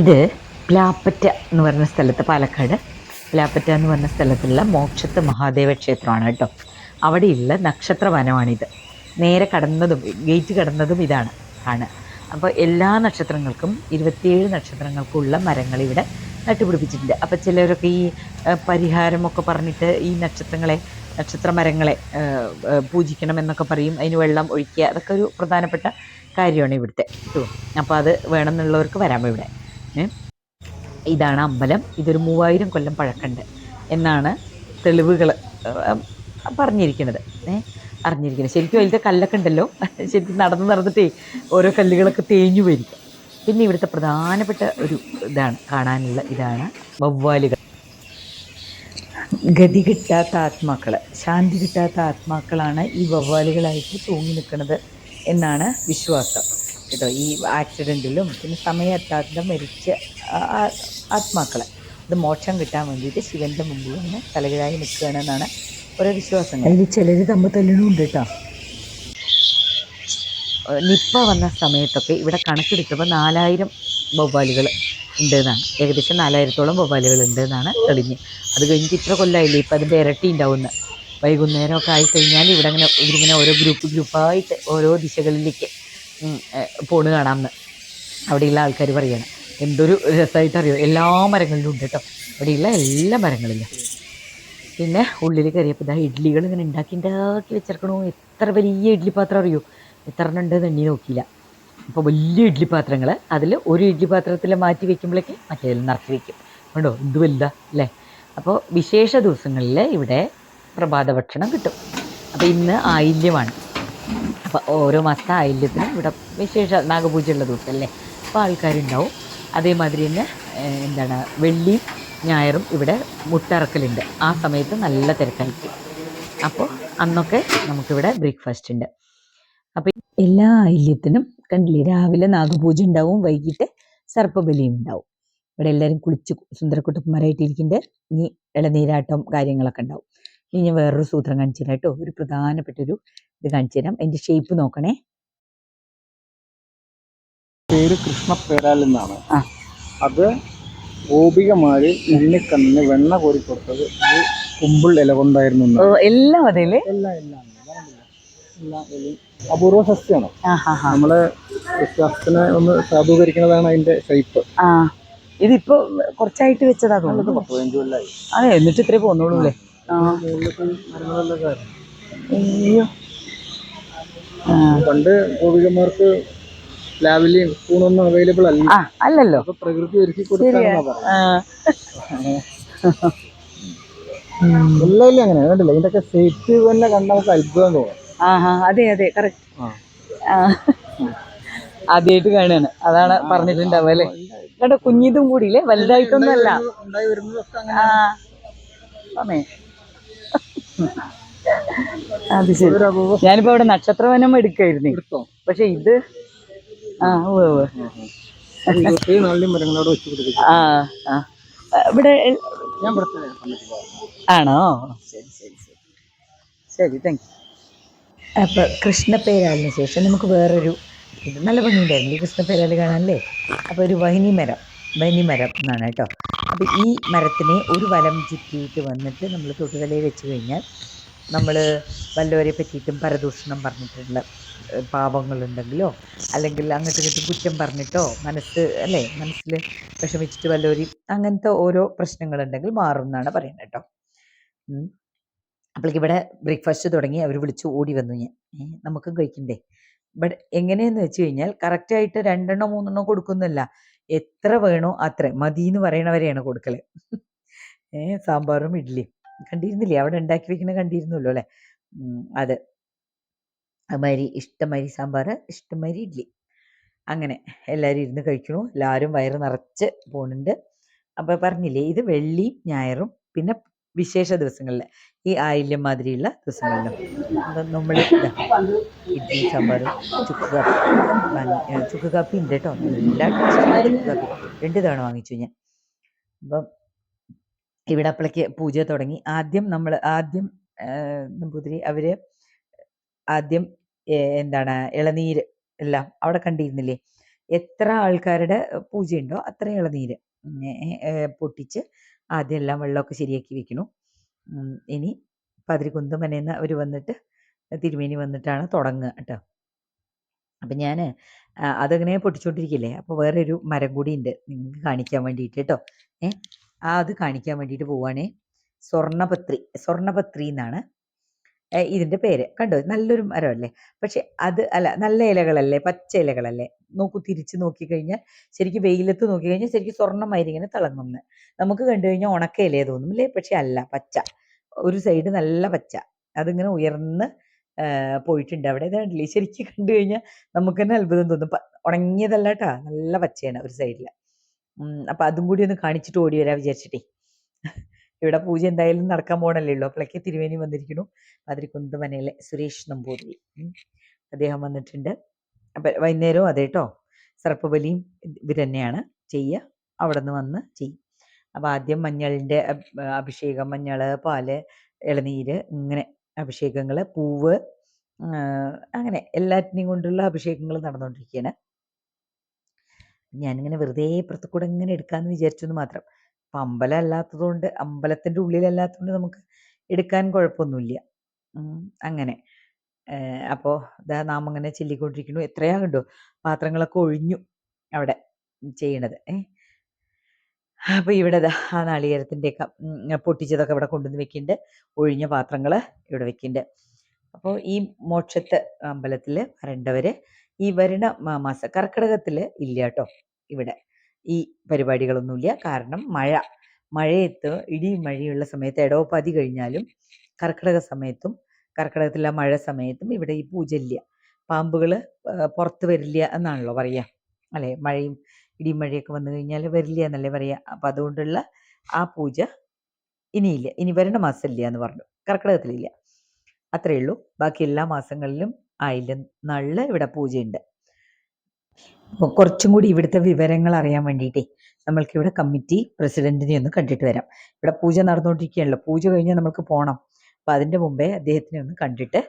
ഇത് പ്ലാപ്പറ്റ എന്ന് പറഞ്ഞ സ്ഥലത്ത് പാലക്കാട് പ്ലാപ്പറ്റ എന്ന് പറഞ്ഞ സ്ഥലത്തുള്ള മോക്ഷത്ത് മഹാദേവ ക്ഷേത്രമാണ് കേട്ടോ. അവിടെയുള്ള നക്ഷത്ര വനമാണിത് നേരെ കടന്നതും ഗേറ്റ് കടന്നതും ഇതാണ് ആണ്. അപ്പോൾ എല്ലാ നക്ഷത്രങ്ങൾക്കും ഇരുപത്തിയേഴ് നക്ഷത്രങ്ങൾക്കുള്ള മരങ്ങൾ ഇവിടെ നട്ടുപിടിപ്പിച്ചിട്ടുണ്ട്. അപ്പോൾ ചിലരൊക്കെ ഈ പരിഹാരമൊക്കെ പറഞ്ഞിട്ട് ഈ നക്ഷത്രങ്ങളെ നക്ഷത്ര മരങ്ങളെ പൂജിക്കണം എന്നൊക്കെ പറയും. അതിന് വെള്ളം ഒഴിക്കുക അതൊക്കെ ഒരു പ്രധാനപ്പെട്ട കാര്യമാണ് ഇവിടുത്തെ. അപ്പോൾ അത് വേണമെന്നുള്ളവർക്ക് വരാം ഇവിടെ? ഇതാണ് അമ്പലം. ഇതൊരു മൂവായിരം കൊല്ലം പഴക്കമുണ്ട് എന്നാണ് തെളിവുകൾ പറഞ്ഞിരിക്കുന്നത്. ഏഹ് അറിഞ്ഞിരിക്കുന്നത്. ശരിക്കും അതിലത്തെ കല്ലൊക്കെ ഉണ്ടല്ലോ. ശരിക്കും നടന്ന് നടന്നിട്ടേ ഓരോ കല്ലുകളൊക്കെ തേഞ്ഞു വരിക്കും പിന്നെ ഇവിടുത്തെ പ്രധാനപ്പെട്ട ഒരു ഇതാണ് കാണാനുള്ള ഇതാണ് വവ്വാലുകൾ. ഗതി കിട്ടാത്ത ആത്മാക്കൾ ശാന്തി കിട്ടാത്ത ആത്മാക്കളാണ് ഈ വവ്വാലുകളായിട്ട് തൂങ്ങി നിൽക്കുന്നത് എന്നാണ് വിശ്വാസം. കേട്ടോ ഈ ആക്സിഡന്റിലും പിന്നെ സമയത്താത്ത മരിച്ച ആ- അത് മോക്ഷം കിട്ടാൻ വേണ്ടിയിട്ട് ശിവന്റെ മുമ്പിൽ ഇങ്ങനെ തലകിഴായി നിൽക്കുകയാണ് എന്നാണ് ഓരോ വിശ്വാസങ്ങൾ. അതിൽ ചിലർ തമ്മിൽ തല്ലുന്നുണ്ട് കേട്ടോ. നിപ്പ വന്ന സമയത്തൊക്കെ ഇവിടെ കണക്കെടുത്തപ്പോൾ നാലായിരം വവ്വാലുകൾ ഉണ്ടെന്നാണ്. ഏകദേശം നാലായിരത്തോളം വവ്വാലുകൾ ഉണ്ട് എന്നാണ് തെളിഞ്ഞ്. അത് കഴിഞ്ഞിട്ട് ഇത്ര കൊല്ലമായില്ലേ ഇപ്പം അതിന്റെ ഇരട്ടി ഉണ്ടാവുന്ന വൈകുന്നേരമൊക്കെ ആയിക്കഴിഞ്ഞാൽ ഇവിടെ ഇങ്ങനെ ഇവരിങ്ങനെ ഓരോ ഗ്രൂപ്പ് ഗ്രൂപ്പായിട്ട് ഓരോ ദിശകളിലേക്ക് പോണ് കാണാമെന്ന്. അവിടെയുള്ള ആൾക്കാർ പറയണം. എന്തൊരു രസമായിട്ട് അറിയോ എല്ലാ മരങ്ങളിലും ഉണ്ട് കേട്ടോ അവിടെയുള്ള എല്ലാ മരങ്ങളിലും. പിന്നെ ഉള്ളിൽ കയറിയപ്പോൾ ഇതാ ഇഡ്ഡലികൾ ഇങ്ങനെ ഉണ്ടാക്കി ഉണ്ടാക്കി വെച്ചിരിക്കണു എത്ര വലിയ ഇഡ്ഡലി പാത്രം അറിയോ? എത്ര എണ്ണം ഉണ്ട് എണ്ണി നോക്കിയില്ല. അപ്പോൾ വലിയ ഇഡ്ഡലി പാത്രങ്ങൾ അതിൽ ഒരു ഇഡ്ഡലി പാത്രത്തിൽ മാറ്റി വെക്കുമ്പോഴേക്ക് മറ്റേതിൽ നിറച്ച് വെക്കും. കണ്ടോ? ഇത് വലുതാ അല്ലേ? അപ്പോൾ വിശേഷ ദിവസങ്ങളിൽ ഇവിടെ പ്രഭാത ഭക്ഷണം കിട്ടും. അപ്പോൾ ഇന്ന് ആയില്യമാണ്. അപ്പോൾ ഓരോ മാസത്തെ ആയില്യത്തിനും ഇവിടെ വിശേഷ നാഗപൂജയുള്ള ദിവസമല്ലേ അപ്പോൾ ആൾക്കാരുണ്ടാവും. അതേമാതിരി തന്നെ എന്താണ് വെള്ളി ഞായറും ഇവിടെ മുട്ടറക്കലുണ്ട്. ആ സമയത്ത് നല്ല തിരക്കായിരിക്കും. അപ്പോൾ അന്നൊക്കെ നമുക്കിവിടെ ബ്രേക്ക്ഫാസ്റ്റ് ഉണ്ട്. അപ്പോൾ എല്ലാ ആയില്യത്തിനും കണ്ടില്ലേ രാവിലെ നാഗപൂജ ഉണ്ടാവും വൈകിട്ട് സർപ്പബലിയും ഉണ്ടാവും. ഇവിടെ എല്ലാവരും കുളിച്ച് സുന്ദരക്കുട്ടന്മാരായിട്ടിരിക്കുന്നുണ്ട്. ഇനി ഇളനീരാട്ടം കാര്യങ്ങളൊക്കെ ഉണ്ടാവും. ഇനി ഞാൻ വേറൊരു സൂത്രം കാണിച്ചു കേട്ടോ. ഒരു പ്രധാനപ്പെട്ട ഒരു ഇത് കാണിച്ചു തരാം. അതിന്റെ ഷേപ്പ് നോക്കണേ. പേര് കൃഷ്ണ പേരാൽ എന്നാണ്. അത് ഗോപികമാര് ഉണ്ണിക്കണ്ണിന് വെണ്ണ കോരി കൊടുത്തത് ഒരു കുമ്പിൾ ഇല കൊണ്ടായിരുന്നു. എല്ലാം അതേലേ എല്ലാം എല്ലാം. അപൂർവ സസ്യമാണ് നമ്മൾ വിശ്വാസത്തിനെ ഒന്ന് സാധൂകരിക്കുന്നതാണ് അതിന്റെ ഷേപ്പ് ഇതിപ്പോ കുറച്ചായിട്ട് വെച്ചതാ തോന്നുന്നു. അതെ എന്നിട്ട് ഇത്രേ പോന്നോളൂ അല്ലേ. അയ്യോ. പണ്ട് ഗോപികമാർക്ക് ലാവലിയും സ്പൂണൊന്നും അവൈലബിൾ അല്ല. അല്ലല്ലോ. പ്രകൃതി ഒരുക്കി കൊടുക്കാന്നാ എല്ലാം അങ്ങനെ കണ്ടില്ല? ഇതിന്റെ സെറ്റ് തന്നെ കണ്ട നമുക്ക് അത്ഭുതം തോന്നും. ആഹാ അതെ അതെ കറക്റ്റ് ആ. ആദ്യമായിട്ട് കാണുകയാണ് അതാണ് പറഞ്ഞിട്ടുണ്ടാവുക അല്ലേ? കേട്ടോ കുഞ്ഞിതും കൂടിയില്ലേ? വലുതായിട്ടൊന്നും അല്ല ഉണ്ടായി വരുന്നതൊക്കെ ആ. അത് ശരി. ഞാനിപ്പോ ഇവിടെ നക്ഷത്രവനം എടുക്കായിരുന്നു. പക്ഷെ ഇത് ആ ഉവ്വ് നാളിലും മരങ്ങളോട് ആ ആ. ഇവിടെ ഞാൻ. ആണോ? ശരി ശരി ശരി. ശരി താങ്ക് യു അപ്പോൾ കൃഷ്ണപ്പേരാലിന് ശേഷം നമുക്ക് വേറൊരു ഇത് നല്ല ഭംഗിയുണ്ടായിരുന്നു. ഈ കൃഷ്ണപ്പേരാൽ കാണാനല്ലേ? അപ്പോൾ ഒരു വഹിനി മരം വഹിനി മരം എന്നാണ് കേട്ടോ. അപ്പോൾ ഈ മരത്തിനെ ഒരു വലം ചുറ്റിയിട്ട് വന്നിട്ട് നമ്മൾ തൊട്ടുതലയിൽ വെച്ച് കഴിഞ്ഞാൽ നമ്മൾ വല്ലവരെ പറ്റിയിട്ടും പരദൂഷണം പറഞ്ഞിട്ടുള്ള പാപങ്ങളുണ്ടെങ്കിലോ അല്ലെങ്കിൽ അങ്ങോട്ടും ഇങ്ങോട്ടും കുറ്റം പറഞ്ഞിട്ടോ മനസ്സ് അല്ലേ മനസ്സിൽ വിഷമിച്ചിട്ട് വല്ലവരും അങ്ങനത്തെ ഓരോ പ്രശ്നങ്ങളുണ്ടെങ്കിൽ മാറും എന്നാണ് പറയുന്നത് കേട്ടോ. അപ്പോഴേക്ക് ഇവിടെ ബ്രേക്ക്ഫാസ്റ്റ് തുടങ്ങി അവർ വിളിച്ച് ഓടി വന്നു ഞാൻ. നമുക്കും കഴിക്കണ്ടേ? ബട്ട് എങ്ങനെയെന്ന് വെച്ച് കഴിഞ്ഞാൽ കറക്റ്റായിട്ട് രണ്ടെണ്ണോ മൂന്നെണ്ണോ കൊടുക്കുന്നില്ല എത്ര വേണോ അത്ര. മതി എന്ന് പറയണവരെയാണ് കൊടുക്കൽ. ഏഹ് സാമ്പാറും ഇഡ്ഡലിയും. കണ്ടിരുന്നില്ലേ? അവിടെ ഉണ്ടാക്കി വെക്കുന്ന കണ്ടിരുന്നല്ലോ അല്ലേ? അത്. അതുമാതിരി ഇഷ്ടമാതിരി സാമ്പാർ ഇഷ്ടമാതിരി ഇഡ്ഡലി അങ്ങനെ എല്ലാവരും ഇരുന്ന് കഴിക്കണു. എല്ലാവരും വയറ് നിറച്ച് പോകുന്നുണ്ട് അപ്പോൾ പറഞ്ഞില്ലേ ഇത് വെള്ളി ഞായറും പിന്നെ വിശേഷ ദിവസങ്ങളിൽ ഈ ആയില്യം മാതിരിയുള്ള ദിവസങ്ങളിലും. നമ്മൾ ഇഡ്ഡലി സാമ്പാറും ചുക്ക് കാപ്പി. ചുക്ക് കാപ്പി ഉണ്ട് കേട്ടോ. എല്ലാ രണ്ട് തവണ വാങ്ങിച്ചു ഞാൻ. അപ്പം ഇവിടെ അപ്പളേക്ക് പൂജ തുടങ്ങി. ആദ്യം നമ്മൾ ആദ്യം നമ്പൂതിരി അവർ ആദ്യം എന്താണ് ഇളനീര് എല്ലാം അവിടെ കണ്ടിരുന്നില്ലേ? എത്ര ആൾക്കാരുടെ പൂജയുണ്ടോ അത്ര ഇളനീര് പൊട്ടിച്ച് ആദ്യം എല്ലാം വെള്ളമൊക്കെ ശരിയാക്കി വെക്കണു ഇനി പതിരിക്കുന്ത് മനേന്ന് അവർ വന്നിട്ട് തിരുമേനി വന്നിട്ടാണ് തുടങ്ങുക കേട്ടോ. അപ്പം ഞാൻ അതങ്ങനെ പൊട്ടിച്ചുകൊണ്ടിരിക്കില്ലേ അപ്പോൾ വേറെ ഒരു മരം കൂടി ഉണ്ട്. നിങ്ങൾക്ക് കാണിക്കാൻ വേണ്ടിയിട്ട് കേട്ടോ. ഏ? ആ അത് കാണിക്കാൻ വേണ്ടിയിട്ട് പോവാണേ. സ്വർണപത്രി സ്വർണപത്രി എന്നാണ്. ഇതിന്റെ പേര്. കണ്ടോ? നല്ലൊരു മരമല്ലേ? പക്ഷെ അത് അല്ല നല്ല ഇലകളല്ലേ? പച്ച ഇലകളല്ലേ? നോക്കൂ തിരിച്ച് നോക്കിക്കഴിഞ്ഞാൽ ശരിക്കും വെയിലത്ത് നോക്കിക്കഴിഞ്ഞാൽ ശരിക്കും സ്വർണമായിരി ഇങ്ങനെ തിളങ്ങുന്നു. നമുക്ക് കണ്ടു കഴിഞ്ഞാൽ ഉണക്ക ഇലയെ തോന്നും അല്ലേ പക്ഷെ അല്ല പച്ച. ഒരു സൈഡ് നല്ല പച്ച. അതിങ്ങനെ ഉയർന്ന് പോയിട്ടുണ്ട്. അവിടെ ഇത് കണ്ടില്ലേ ശരിക്കും കണ്ടു കഴിഞ്ഞാൽ നമുക്ക് തന്നെ അത്ഭുതം തോന്നും. ഉണങ്ങിയതല്ല കേട്ടാ? നല്ല പച്ചയാണ് ഒരു സൈഡിൽ അപ്പം അതും കൂടി ഒന്ന് കാണിച്ചിട്ട് ഓടി വരാൻ വിചാരിച്ചിട്ടേ. ഇവിടെ പൂജ എന്തായാലും നടക്കാൻ പോകണല്ലേ ഉള്ളൂ. അപ്പോഴേക്ക് തിരുവേനി വന്നിരിക്കുന്നു. അതിരിക്കുന്നത് മനയിലെ സുരേഷ് നമ്പൂതിരി. അദ്ദേഹം വന്നിട്ടുണ്ട്. അപ്പം വൈകുന്നേരവും അതെ കേട്ടോ സർപ്പബലിയും ഇവർ തന്നെയാണ് ചെയ്യുക. അവിടെ നിന്ന് വന്ന് ചെയ്യും. അപ്പോൾ ആദ്യം മഞ്ഞളിന്റെ അഭിഷേകം മഞ്ഞൾ പാൽ ഇളനീര് ഇങ്ങനെ അഭിഷേകങ്ങൾ പൂവ് അങ്ങനെ എല്ലാറ്റിനെയും കൊണ്ടുള്ള അഭിഷേകങ്ങൾ നടന്നുകൊണ്ടിരിക്കുകയാണ്. ഞാനിങ്ങനെ വെറുതെ ഇപ്പുറത്ത് കൂടെ ഇങ്ങനെ എടുക്കാമെന്ന് വിചാരിച്ചു എന്ന് മാത്രം. അപ്പം അമ്പലം അല്ലാത്തതുകൊണ്ട് അമ്പലത്തിന്റെ ഉള്ളിലല്ലാത്തതുകൊണ്ട് നമുക്ക് എടുക്കാൻ കുഴപ്പമൊന്നുമില്ല. അങ്ങനെ. അപ്പോൾ ഇതാ നാം അങ്ങനെ ചെല്ലിക്കൊണ്ടിരിക്കുന്നു. എത്രയാ കണ്ടോ പാത്രങ്ങളൊക്കെ ഒഴിഞ്ഞു അവിടെ ചെയ്യണത്. ഏ? അപ്പോൾ ഇവിടെ ആ നാളികേരത്തിന്റെയൊക്കെ പൊട്ടിച്ചതൊക്കെ ഇവിടെ കൊണ്ടുവന്ന് വെക്കുന്നുണ്ട് ഒഴിഞ്ഞ പാത്രങ്ങൾ ഇവിടെ വെക്കുന്നുണ്ട് അപ്പോൾ ഈ മോക്ഷത്തെ അമ്പലത്തിൽ വരേണ്ടവർ ഈ വരുന്ന മാസ കർക്കിടകത്തിൽ ഇല്ല കേട്ടോ. ഇവിടെ. ഈ പരിപാടികളൊന്നുമില്ല. കാരണം മഴ. മഴയത്ത് ഇടിയും മഴയുള്ള സമയത്ത് ഇടവപ്പാതി കഴിഞ്ഞാലും കർക്കിടക സമയത്തും കർക്കിടകത്തിലെ മഴ സമയത്തും ഇവിടെ ഈ പൂജ ഇല്ല പാമ്പുകൾ പുറത്ത് വരില്ല എന്നാണല്ലോ പറയുക അല്ലേ? മഴയും ഇടിയും മഴയൊക്കെ വന്നു കഴിഞ്ഞാൽ വരില്ല എന്നല്ലേ പറയുക അപ്പം അതുകൊണ്ടുള്ള ആ പൂജ ഇനിയില്ല. ഇനി വരേണ്ട മാസം ഇല്ല എന്ന് പറഞ്ഞു. കർക്കിടകത്തിലില്ല. അത്രയേ ഉള്ളൂ. ബാക്കി എല്ലാ മാസങ്ങളിലും ആയില്ല. നല്ല ഇവിടെ പൂജയുണ്ട്. കുറച്ചും കൂടി ഇവിടുത്തെ വിവരങ്ങൾ അറിയാൻ വേണ്ടിയിട്ടേ നമ്മൾക്ക് ഇവിടെ കമ്മിറ്റി പ്രസിഡന്റിനെ ഒന്ന് കണ്ടിട്ട് വരാം. ഇവിടെ പൂജ നടന്നുകൊണ്ടിരിക്കുകയാണല്ലോ. പൂജ കഴിഞ്ഞാൽ നമുക്ക് പോകണം അപ്പം അതിന്റെ മുമ്പേ അദ്ദേഹത്തിനെ ഒന്ന് കണ്ടിട്ട്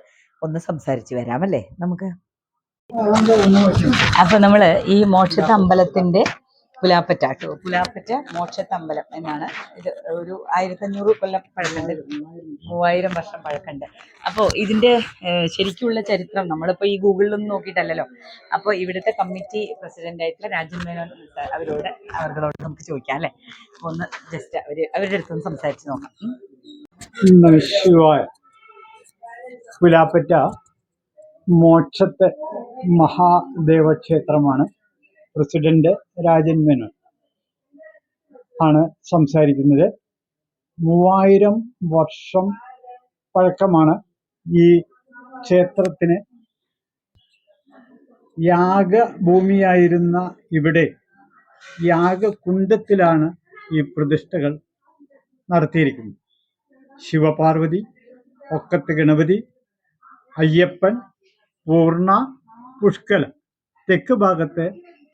ഒന്ന് സംസാരിച്ച് വരാം അല്ലേ? നമുക്ക് അപ്പൊ നമ്മൾ ഈ മോക്ഷത്തെ അമ്പലത്തിന്റെ പുലാപ്പറ്റ. കേട്ടോ പുലാപ്പറ്റ മോക്ഷത്തമ്പലം എന്നാണ്. ഇത് ഒരു ആയിരത്തഞ്ഞൂറ് കൊല്ലം പഴക്കമുണ്ട്. മൂവായിരം വർഷം പഴക്കമുണ്ട്. അപ്പോൾ ഇതിന്റെ ഏഹ്, ശരിക്കുള്ള ചരിത്രം നമ്മളിപ്പോൾ ഈ ഗൂഗിളിലൊന്നും നോക്കിയിട്ടല്ലല്ലോ. അപ്പോൾ ഇവിടുത്തെ കമ്മിറ്റി പ്രസിഡന്റ് ആയിട്ടുള്ള രാജൻ മേനോൻ അവരോട് അവരോട് നമുക്ക് ചോദിക്കാം അല്ലേ? അപ്പോൾ ഒന്ന് ജസ്റ്റ് അവർ അവരുടെ അടുത്തൊന്ന് സംസാരിച്ച് നോക്കാം. പുലാപ്പറ്റ മോക്ഷത്തെ മഹാദേവക്ഷേത്രമാണ്. പ്രസിഡന്റ് രാജൻ മേനോൻ ആണ് സംസാരിക്കുന്നത്. മൂവായിരം വർഷം പഴക്കമാണ് ഈ ക്ഷേത്രത്തിന് യാഗഭൂമിയായിരുന്ന ഇവിടെ യാഗകുണ്ടത്തിലാണ് ഈ പ്രതിഷ്ഠകൾ നടത്തിയിരിക്കുന്നത്. ശിവപാർവതി ഒക്കത്ത് ഗണപതി അയ്യപ്പൻ പൂർണ പുഷ്കല തെക്ക് ഭാഗത്തെ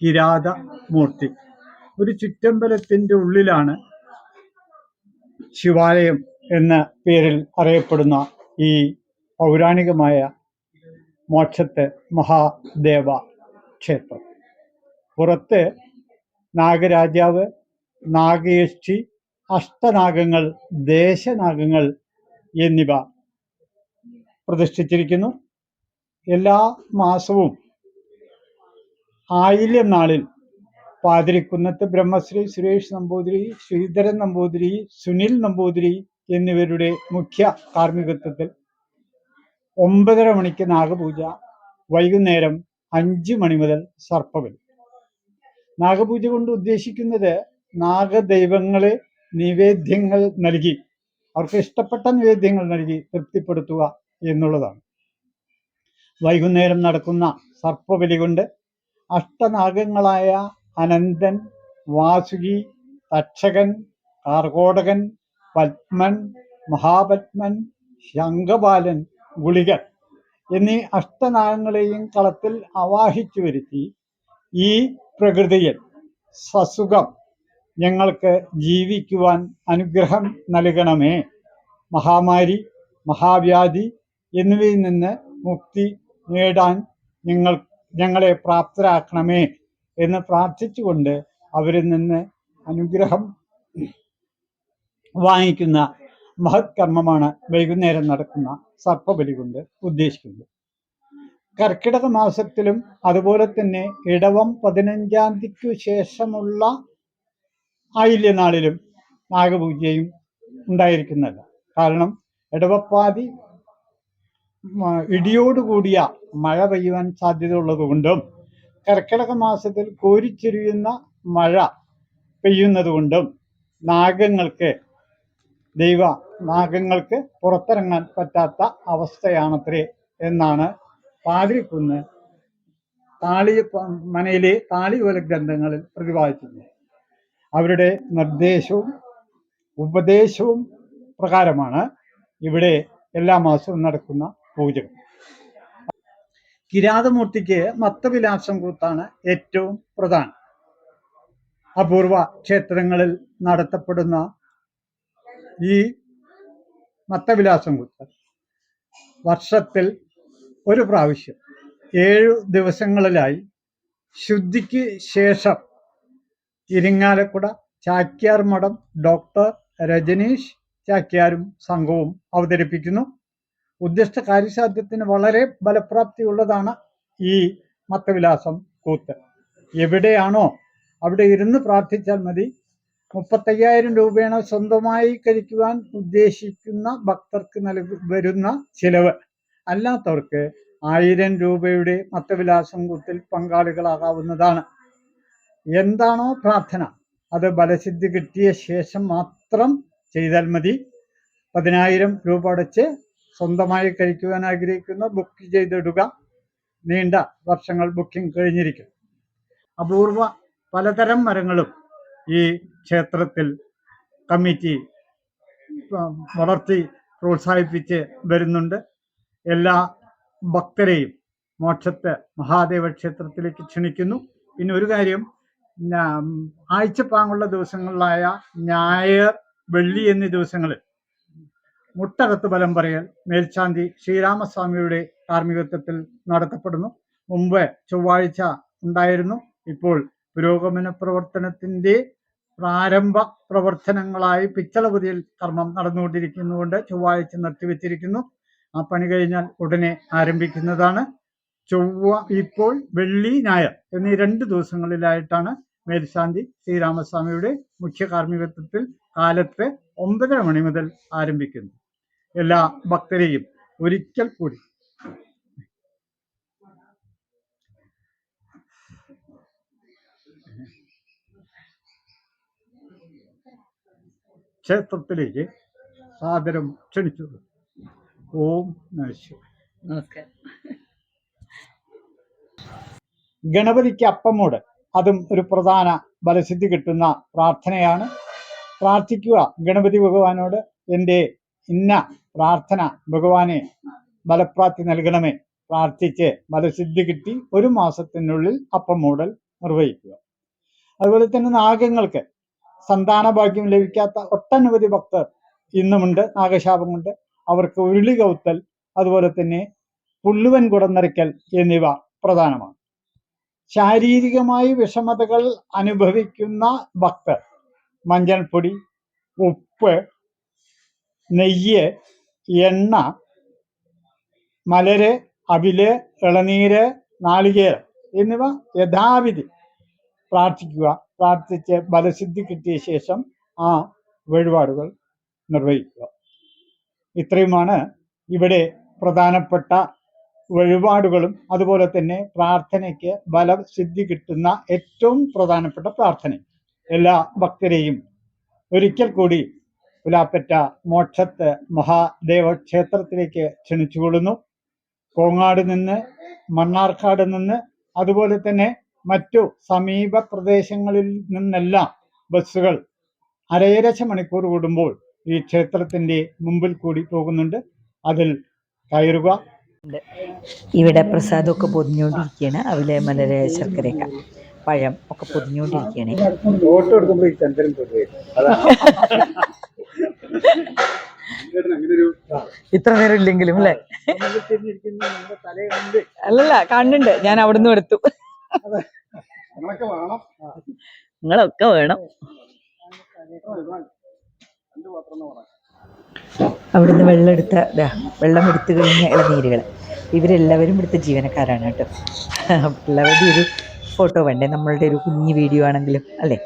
കിരാത മൂർത്തി ഒരു ചുറ്റമ്പലത്തിന്റെ ഉള്ളിലാണ് ശിവാലയം എന്ന പേരിൽ അറിയപ്പെടുന്ന ഈ പൗരാണികമായ മോക്ഷത്തെ മഹാദേവ ക്ഷേത്രം. പുറത്ത് നാഗരാജാവ് നാഗേഷ്ടി അഷ്ടനാഗങ്ങൾ ദേശനാഗങ്ങൾ എന്നിവ പ്രതിഷ്ഠിച്ചിരിക്കുന്നു. എല്ലാ മാസവും ആയില്യം നാളിൽ പാതിരിക്കുന്നത്ത് ബ്രഹ്മശ്രീ സുരേഷ് നമ്പൂതിരി ശ്രീധരൻ നമ്പൂതിരി സുനിൽ നമ്പൂതിരി എന്നിവരുടെ മുഖ്യ കാർമ്മികത്വത്തിൽ ഒമ്പതര മണിക്ക് നാഗപൂജ വൈകുന്നേരം അഞ്ച് മണി മുതൽ സർപ്പബലി. നാഗപൂജ കൊണ്ട് ഉദ്ദേശിക്കുന്നത് നാഗദൈവങ്ങളെ നിവേദ്യങ്ങൾ നൽകി അവർക്ക് ഇഷ്ടപ്പെട്ട നിവേദ്യങ്ങൾ നൽകി തൃപ്തിപ്പെടുത്തുക എന്നുള്ളതാണ്. വൈകുന്നേരം നടക്കുന്ന സർപ്പബലി കൊണ്ട് അഷ്ടനാഗങ്ങളായ അനന്തൻ വാസുകി തക്ഷകൻ കാർകോടകൻ പത്മൻ മഹാപത്മൻ ശംഖപാലൻ ഗുളികൻ എന്നീ അഷ്ടനാഗങ്ങളെയും കളത്തിൽ അവാഹിച്ചു വരുത്തി ഈ പ്രകൃതിയിൽ സസുഖം ഞങ്ങൾക്ക് ജീവിക്കുവാൻ അനുഗ്രഹം നൽകണമേ. മഹാമാരി മഹാവ്യാധി എന്നിവയിൽ നിന്ന് മുക്തി നേടാൻ നിങ്ങൾ ഞങ്ങളെ പ്രാപ്തരാക്കണമേ എന്ന് പ്രാർത്ഥിച്ചുകൊണ്ട് അവരിൽ നിന്ന് അനുഗ്രഹം വാങ്ങിക്കുന്ന മഹത് കർമ്മമാണ് വൈകുന്നേരം നടക്കുന്ന സർപ്പബലി കൊണ്ട് ഉദ്ദേശിക്കുന്നത്. കർക്കിടക മാസത്തിലും അതുപോലെ തന്നെ ഇടവം പതിനഞ്ചാം തീയതിക്കു ശേഷമുള്ള ആയില്യനാളിലും നാഗപൂജയും ഉണ്ടായിരിക്കുന്നതല്ല കാരണം ഇടവപ്പാതി ഇടിയോടുകൂടിയ മഴ പെയ്യുവാൻ സാധ്യതയുള്ളതുകൊണ്ടും കർക്കിടക മാസത്തിൽ കോരിച്ചൊരിയുന്ന മഴ പെയ്യുന്നതുകൊണ്ടും നാഗങ്ങൾക്ക് ദൈവ നാഗങ്ങൾക്ക് പുറത്തിറങ്ങാൻ പറ്റാത്ത അവസ്ഥയാണത്രേ എന്നാണ് പാതിരിക്കുന്ന് താളി മനയിലെ താളിയോല ഗ്രന്ഥങ്ങളിൽ പ്രതിപാദിച്ചിട്ടുണ്ട് അവരുടെ നിർദ്ദേശവും ഉപദേശവും പ്രകാരമാണ് ഇവിടെ എല്ലാ മാസവും നടക്കുന്ന പൂജകൾ കിരാതമൂർത്തിക്ക് മത്തവിലാസം കൂത്താണ് ഏറ്റവും പ്രധാനം. അപൂർവ ക്ഷേത്രങ്ങളിൽ നടത്തപ്പെടുന്ന ഈ മത്തവിലാസം കൂത്ത് വർഷത്തിൽ ഒരു പ്രാവശ്യം ഏഴു ദിവസങ്ങളിലായി ശുദ്ധിക്ക് ശേഷം ഇരിങ്ങാലക്കുട ചാക്യാർ മഠം ഡോക്ടർ രജനീഷ് ചാക്യാരും സംഘവും അവതരിപ്പിക്കുന്നു. ഉദ്ദിഷ്ട കാര്യസാധ്യത്തിന് വളരെ ഫലപ്രാപ്തിയുള്ളതാണ് ഈ മത്തവിലാസം കൂത്ത്. എവിടെയാണോ അവിടെ ഇരുന്ന് പ്രാർത്ഥിച്ചാൽ മതി. മുപ്പത്തയ്യായിരം രൂപയാണ് സ്വന്തമായി കഴിക്കുവാൻ ഉദ്ദേശിക്കുന്ന ഭക്തർക്ക് നൽകി വരുന്ന ചിലവ്. അല്ലാത്തവർക്ക് ആയിരം രൂപയുടെ മത്തവിലാസം കൂത്തിൽ പങ്കാളികളാകാവുന്നതാണ്. എന്താണോ പ്രാർത്ഥന അത് ബലസിദ്ധി കിട്ടിയ ശേഷം മാത്രം ചെയ്താൽ മതി. പതിനായിരം രൂപ അടച്ച് സ്വന്തമായി കഴിക്കുവാൻ ആഗ്രഹിക്കുന്ന ബുക്ക് ചെയ്തിടുക. നീണ്ട വർഷങ്ങൾ ബുക്കിംഗ് കഴിഞ്ഞിരിക്കും. അപൂർവ പലതരം മരങ്ങളും ഈ ക്ഷേത്രത്തിൽ കമ്മിറ്റി വളർത്തി പ്രോത്സാഹിപ്പിച്ച് വരുന്നുണ്ട്. എല്ലാ ഭക്തരെയും മോക്ഷത്തെ മഹാദേവ ക്ഷേത്രത്തിലേക്ക് ക്ഷണിക്കുന്നു. പിന്നെ ഒരു കാര്യം ആഴ്ചപ്പാങ്ങുള്ള ദിവസങ്ങളിലായ ഞായർ വെള്ളി എന്നീ ദിവസങ്ങളിൽ മുട്ടകത്ത് ബലം പറയൽ മേൽശാന്തി ശ്രീരാമസ്വാമിയുടെ കാർമ്മികത്വത്തിൽ നടത്തപ്പെടുന്നു. മുമ്പ് ചൊവ്വാഴ്ച ഉണ്ടായിരുന്നു. ഇപ്പോൾ പുരോഗമന പ്രവർത്തനത്തിന്റെ പ്രാരംഭ പ്രവർത്തനങ്ങളായി പിച്ചളപുതിയിൽ കർമ്മം നടന്നുകൊണ്ടിരിക്കുന്നതുകൊണ്ട് ചൊവ്വാഴ്ച നിർത്തിവെച്ചിരിക്കുന്നു. ആ പണി കഴിഞ്ഞാൽ ഉടനെ ആരംഭിക്കുന്നതാണ്. ചൊവ്വ ഇപ്പോൾ വെള്ളി ഞായർ എന്നീ രണ്ട് ദിവസങ്ങളിലായിട്ടാണ് മേൽശാന്തി ശ്രീരാമസ്വാമിയുടെ മുഖ്യ കാർമ്മികത്വത്തിൽ കാലത്ത് ഒമ്പതര മണി മുതൽ ആരംഭിക്കുന്നു എല്ലാ ഭക്തരെയും ഒരിക്കൽ കൂടി. ക്ഷേത്രത്തിലേക്ക് സാദരം ക്ഷണിച്ചു. ഓം നമഃ നമസ്കാരം. ഗണപതിക്ക് അപ്പമൂട് അതും ഒരു പ്രധാന ബലസിദ്ധി കിട്ടുന്ന പ്രാർത്ഥനയാണ്. പ്രാർത്ഥിക്കുക ഗണപതി ഭഗവാനോട് എന്റെ ഇന്ന പ്രാർത്ഥന ഭഗവാനെ ബലപ്രാപ്തി നൽകണമേ. പ്രാർത്ഥിച്ച് ബലസിദ്ധി കിട്ടി ഒരു മാസത്തിനുള്ളിൽ അപ്പം മൂടൽ നിർവഹിക്കുക. അതുപോലെ തന്നെ നാഗങ്ങൾക്ക് സന്താന ഭാഗ്യം ലഭിക്കാത്ത ഒട്ടനവധി ഭക്തർ ഇന്നുമുണ്ട് നാഗശാപം കൊണ്ട് അവർക്ക് ഉരുളി കൗത്തൽ അതുപോലെ തന്നെ പുല്ലുവൻ കുടന്നരയ്ക്കൽ എന്നിവ പ്രധാനമാണ്. ശാരീരികമായി വിഷമതകൾ അനുഭവിക്കുന്ന ഭക്തർ മഞ്ഞൾപ്പൊടി ഉപ്പ് നെയ്യ് എണ്ണ മലര് അവിൽ ഇളനീര് നാളികേരം എന്നിവ യഥാവിധി പ്രാർത്ഥിക്കുക. പ്രാർത്ഥിച്ച് ബലസിദ്ധി കിട്ടിയ ശേഷം ആ വഴിപാടുകൾ നിർവഹിക്കുക. ഇത്രയുമാണ് ഇവിടെ പ്രധാനപ്പെട്ട വഴിപാടുകളും അതുപോലെ തന്നെ പ്രാർത്ഥനയ്ക്ക് ബലസിദ്ധി കിട്ടുന്ന ഏറ്റവും പ്രധാനപ്പെട്ട പ്രാർത്ഥന എല്ലാ ഭക്തരെയും ഒരിക്കൽ കൂടി പുലാപ്പറ്റ മോക്ഷത്ത് മഹാദേവ ക്ഷേത്രത്തിലേക്ക് ക്ഷണിച്ചുകൊള്ളുന്നു. കോങ്ങാട് നിന്ന് മണ്ണാർക്കാട് നിന്ന് അതുപോലെ തന്നെ മറ്റു സമീപ പ്രദേശങ്ങളിൽ നിന്നെല്ലാം ബസ്സുകൾ അരയരശ മണിക്കൂർ കൂടുമ്പോൾ ഈ ക്ഷേത്രത്തിന്റെ മുമ്പിൽ കൂടി പോകുന്നുണ്ട്. അതിൽ കയറുക. ഇവിടെ പ്രസാദമൊക്കെ പൊതിഞ്ഞുകൊണ്ടിരിക്കുകയാണ്. അവിലെ മലര ശർക്കരയൊക്കെ പഴം ഒക്കെ പൊതിഞ്ഞുകൊണ്ടിരിക്കുകയാണ്. ഫോട്ടോ എടുക്കുമ്പോൾ ഈ ചന്ദ്രൻ ഇത്ര നേരം ഇല്ലെങ്കിലും അല്ലേ? അല്ലല്ല കണ്ടുണ്ട് ഞാൻ അവിടുന്ന് എടുത്തു. നിങ്ങളൊക്കെ വേണം. അവിടുന്ന് വെള്ളം എടുത്ത വെള്ളം എടുത്തു കഴിഞ്ഞ ഇളനീരുകൾ. ഇവരെല്ലാവരും ഇവിടുത്തെ ജീവനക്കാരാണ് കേട്ടോ. എല്ലാവരുടെയും ഒരു ഫോട്ടോ വേണ്ടേ? നമ്മളുടെ ഒരു കുഞ്ഞു വീഡിയോ ആണെങ്കിലും അല്ലേ?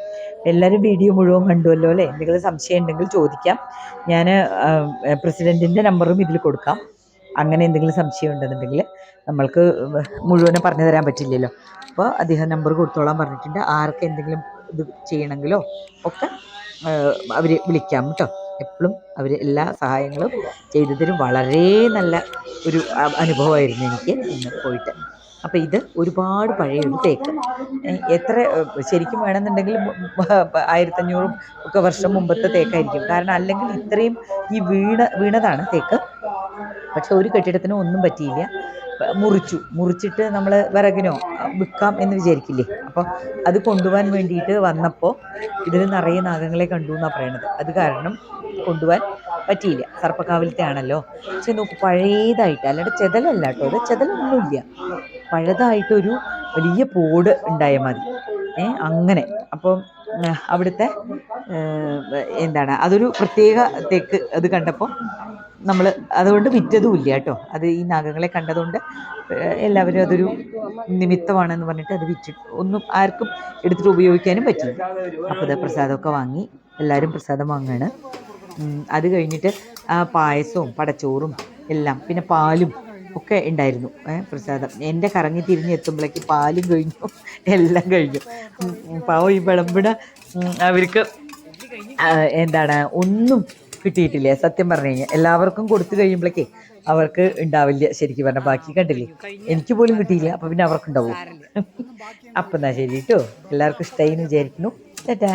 എല്ലാവരും വീഡിയോ മുഴുവൻ കണ്ടുവല്ലോ അല്ലേ? എന്തെങ്കിലും സംശയം ഉണ്ടെങ്കിൽ ചോദിക്കാം. ഞാൻ പ്രസിഡന്റിന്റെ നമ്പറും ഇതിൽ കൊടുക്കാം. അങ്ങനെ എന്തെങ്കിലും സംശയം ഉണ്ടെന്നുണ്ടെങ്കിൽ നമ്മൾക്ക് മുഴുവനും പറഞ്ഞു തരാൻ പറ്റില്ലല്ലോ. അപ്പോൾ അദ്ദേഹം നമ്പർ കൊടുത്തോളാൻ പറഞ്ഞിട്ടുണ്ട്. ആർക്ക് എന്തെങ്കിലും ഇത് ചെയ്യണമെങ്കിലോ ഒക്കെ അവർ വിളിക്കാം കേട്ടോ. എപ്പോഴും അവർ എല്ലാ സഹായങ്ങളും ചെയ്തു തരും വളരെ നല്ല ഒരു അനുഭവമായിരുന്നു എനിക്ക് ഇന്ന് പോയിട്ട്. അപ്പോൾ ഇത് ഒരുപാട് പഴയൊരു തേക്ക്. എത്ര ശരിക്കും വേണമെന്നുണ്ടെങ്കിൽ ആയിരത്തഞ്ഞൂറും ഒക്കെ വർഷം മുമ്പത്തെ തേക്കായിരിക്കും. കാരണം അല്ലെങ്കിൽ ഇത്രയും ഈ വീണ വീണതാണ് തേക്ക്. പക്ഷെ ഒരു കെട്ടിടത്തിനും ഒന്നും പറ്റിയില്ല. മുറിച്ചു. മുറിച്ചിട്ട് നമ്മൾ വിറകിനോ വിൽക്കാം എന്ന് വിചാരിക്കില്ലേ? അപ്പോൾ അത് കൊണ്ടുപോകാൻ വേണ്ടിയിട്ട് വന്നപ്പോൾ ഇതിൽ നിറയെ നാഗങ്ങളെ കണ്ടു എന്നാണ് പറയണത്. അത് കാരണം കൊണ്ടുപോകാൻ പറ്റിയില്ല. സർപ്പക്കാവിലത്തെ ആണല്ലോ പക്ഷെ നോക്കൂ പഴയതായിട്ട് അല്ലാണ്ട് ചെതലല്ല കേട്ടോ. അത് ചെതലൊന്നുമില്ല. പഴയതായിട്ടൊരു വലിയ പോട് ഉണ്ടായാൽ മതി. അങ്ങനെ. അപ്പം അവിടുത്തെ എന്താണ് അതൊരു പ്രത്യേക തെക്ക് അത് കണ്ടപ്പോൾ നമ്മൾ അതുകൊണ്ട് വിറ്റതും ഇല്ല കേട്ടോ. അത് ഈ നാഗങ്ങളെ കണ്ടതുകൊണ്ട് എല്ലാവരും അതൊരു നിമിത്തമാണെന്ന് പറഞ്ഞിട്ട് അത് വിറ്റിട്ട് ഒന്നും ആർക്കും എടുത്തിട്ട് ഉപയോഗിക്കാനും പറ്റില്ല. അപ്പോൾ അത് പ്രസാദമൊക്കെ വാങ്ങി എല്ലാവരും പ്രസാദം വാങ്ങുകയാണ് അത് കഴിഞ്ഞിട്ട് ആ പായസവും പടച്ചോറും എല്ലാം പിന്നെ പാലും ഒക്കെ ഉണ്ടായിരുന്നു. പ്രസാദം. എന്റെ കറങ്ങി തിരിഞ്ഞ് എത്തുമ്പോഴേക്ക് പാലും കഴിഞ്ഞു. എല്ലാം കഴിഞ്ഞു. പാവം ഈ വിളമ്പിട അവർക്ക് എന്താണ് ഒന്നും കിട്ടിയിട്ടില്ല. സത്യം പറഞ്ഞു കഴിഞ്ഞാൽ എല്ലാവർക്കും കൊടുത്തു കഴിയുമ്പോഴേക്കേ അവർക്ക് ഉണ്ടാവില്ല ശരിക്കും പറഞ്ഞാൽ ബാക്കി കണ്ടില്ലേ? എനിക്ക് പോലും കിട്ടിയില്ല അപ്പം പിന്നെ അവർക്കുണ്ടാവും. അപ്പം എന്നാ ശരി കേട്ടോ എല്ലാവർക്കും ഇഷ്ടമായി എന്ന് വിചാരിക്കുന്നു. ചേട്ടാ